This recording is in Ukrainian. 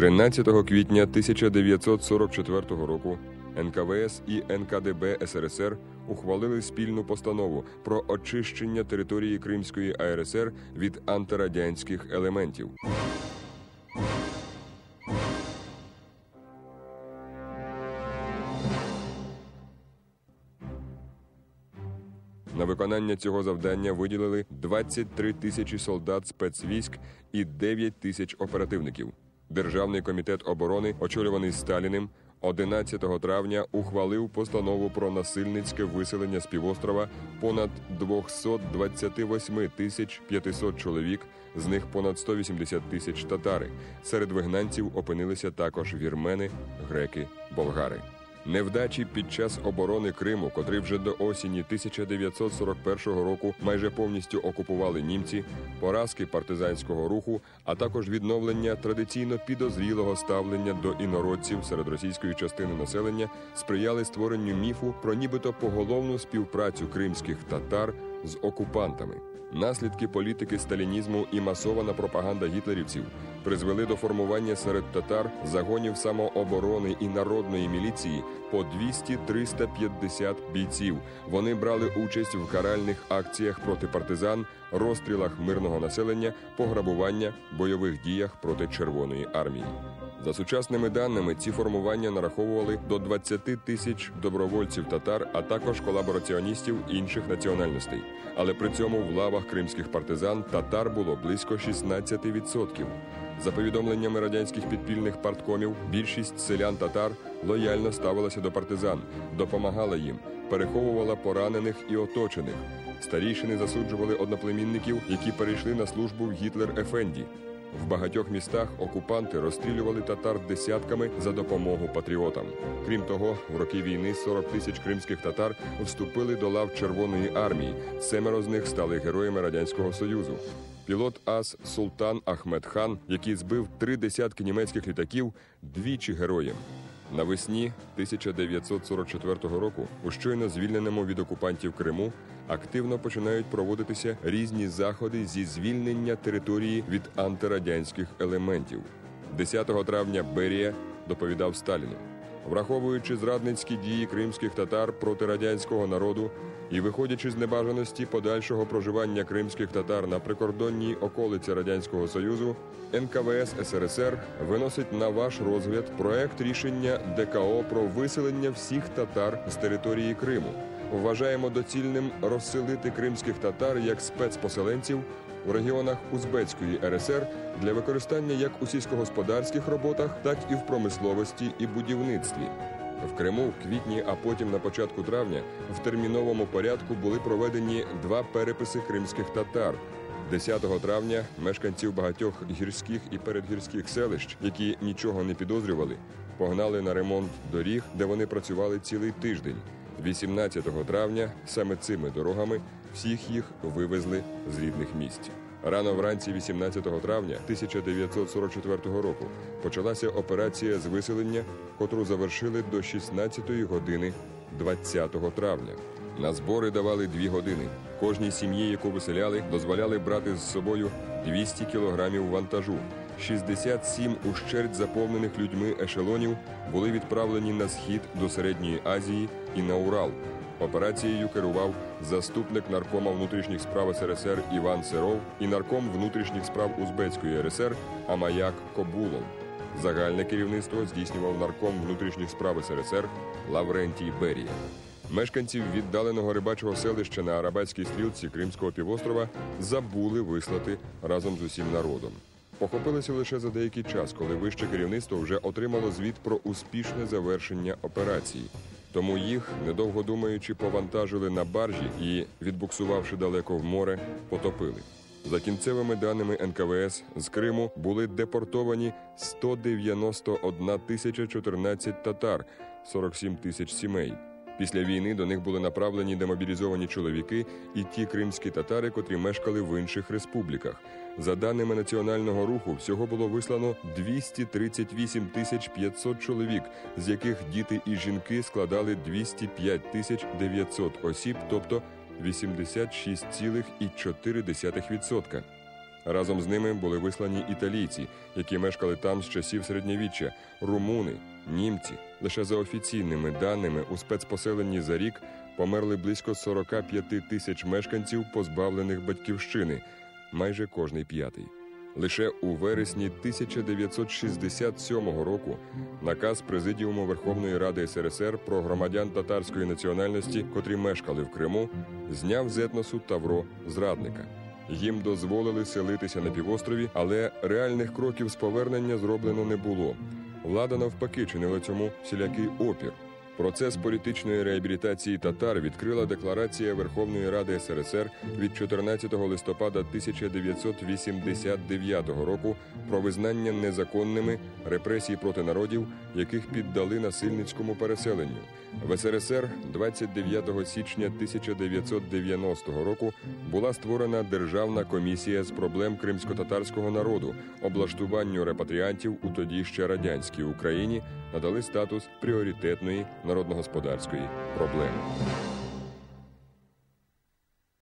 13 квітня 1944 року НКВС і НКДБ СРСР ухвалили спільну постанову про очищення території Кримської АРСР від антирадянських елементів. На виконання цього завдання виділили 23 тисячі солдат спецвійськ і 9 тисяч оперативників. Державний комітет оборони, очолюваний Сталіним, 11 травня ухвалив постанову про насильницьке виселення з півострова понад 228 тисяч 500 чоловік, з них понад 180 тисяч татари. Серед вигнанців опинилися також вірмени, греки, болгари. Невдачі під час оборони Криму, котрий вже до осені 1941 року майже повністю окупували німці, поразки партизанського руху, а також відновлення традиційно підозрілого ставлення до інородців серед російської частини населення сприяли створенню міфу про нібито поголовну співпрацю кримських татар з окупантами. Наслідки політики сталінізму і масована пропаганда гітлерівців призвели до формування серед татар загонів самооборони і народної міліції по 200-350 бійців. Вони брали участь в каральних акціях проти партизан, розстрілах мирного населення, пограбування, бойових діях проти Червоної армії. За сучасними даними, ці формування нараховували до 20 тисяч добровольців татар, а також колабораціоністів інших національностей. Але при цьому в лавах кримських партизан татар було близько 16%. За повідомленнями радянських підпільних парткомів, більшість селян татар лояльно ставилася до партизан, допомагала їм, переховувала поранених і оточених. Старішини засуджували одноплемінників, які перейшли на службу в Гітлер Ефенді. В багатьох містах окупанти розстрілювали татар десятками за допомогу патріотам. Крім того, в роки війни 40 тисяч кримських татар вступили до лав Червоної армії. Семеро з них стали героями радянського союзу. Пілот ас Султан Ахмед Хан, який збив три десятки німецьких літаків, двічі героєм. Навесні 1944 року у щойно звільненому від окупантів Криму активно починають проводитися різні заходи зі звільнення території від антирадянських елементів. 10 травня Берія доповідав Сталіну. Враховуючи зрадницькі дії кримських татар проти радянського народу і виходячи з небажаності подальшого проживання кримських татар на прикордонній околиці радянського союзу, НКВС СРСР виносить на ваш розгляд проект рішення ДКО про виселення всіх татар з території Криму. Вважаємо доцільним розселити кримських татар як спецпоселенців у регіонах Узбецької РСР для використання як у сільськогосподарських роботах, так і в промисловості і будівництві. В Криму в квітні, а потім на початку травня в терміновому порядку були проведені два переписи кримських татар. 10 травня мешканців багатьох гірських і передгірських селищ, які нічого не підозрювали, погнали на ремонт доріг, де вони працювали цілий тиждень. 18 травня саме цими дорогами всіх їх вивезли з рідних місць. Рано вранці 18 травня 1944 року почалася операція з виселення, котру завершили до 16 години 20 травня. На збори давали дві години. Кожній сім'ї, яку виселяли, дозволяли брати з собою 200 кілограмів вантажу. 67 ущерть заповнених людьми ешелонів були відправлені на схід до середньої Азії і на Урал. Операцією керував заступник наркома внутрішніх справ СРСР Іван Серов і нарком внутрішніх справ Узбецької РСР Амаяк Кобулов. Загальне керівництво здійснював нарком внутрішніх справ СРСР Лаврентій Берія. Мешканців віддаленого рибачого селища на Арабатській стрілці Кримського півострова забули вислати разом з усім народом. Похопилися лише за деякий час, коли вище керівництво вже отримало звіт про успішне завершення операції. Тому їх, недовго думаючи, повантажили на баржі і, відбуксувавши далеко в море, потопили. За кінцевими даними НКВС з Криму були депортовані 191 тисяча 14 татар, 47 тисяч сімей. Після війни до них були направлені демобілізовані чоловіки і ті кримські татари, котрі мешкали в інших республіках. За даними національного руху, всього було вислано 238 тисяч 500 чоловік, з яких діти і жінки складали 205 тисяч 900 осіб, тобто 86,4%. Разом з ними були вислані італійці, які мешкали там з часів середньовіччя, румуни, німці. Лише за офіційними даними у спецпоселенні за рік померли близько 45 тисяч мешканців, позбавлених батьківщини, майже кожний п'ятий. Лише у вересні 1967 року наказ Президіуму Верховної Ради СРСР про громадян татарської національності, котрі мешкали в Криму, зняв з етносу Тавро зрадника. Їм дозволили селитися на півострові, але реальних кроків з повернення зроблено не було. Влада навпаки чинила цьому всілякий опір. Процес політичної реабілітації татар відкрила декларація Верховної Ради СРСР від 14 листопада 1989 року про визнання незаконними репресій проти народів, яких піддали насильницькому переселенню. В СРСР 29 січня 1990 року була створена Державна комісія з проблем кримсько-татарського народу, облаштуванню репатріантів у тоді ще радянській Україні надали статус пріоритетної народногосподарської проблеми.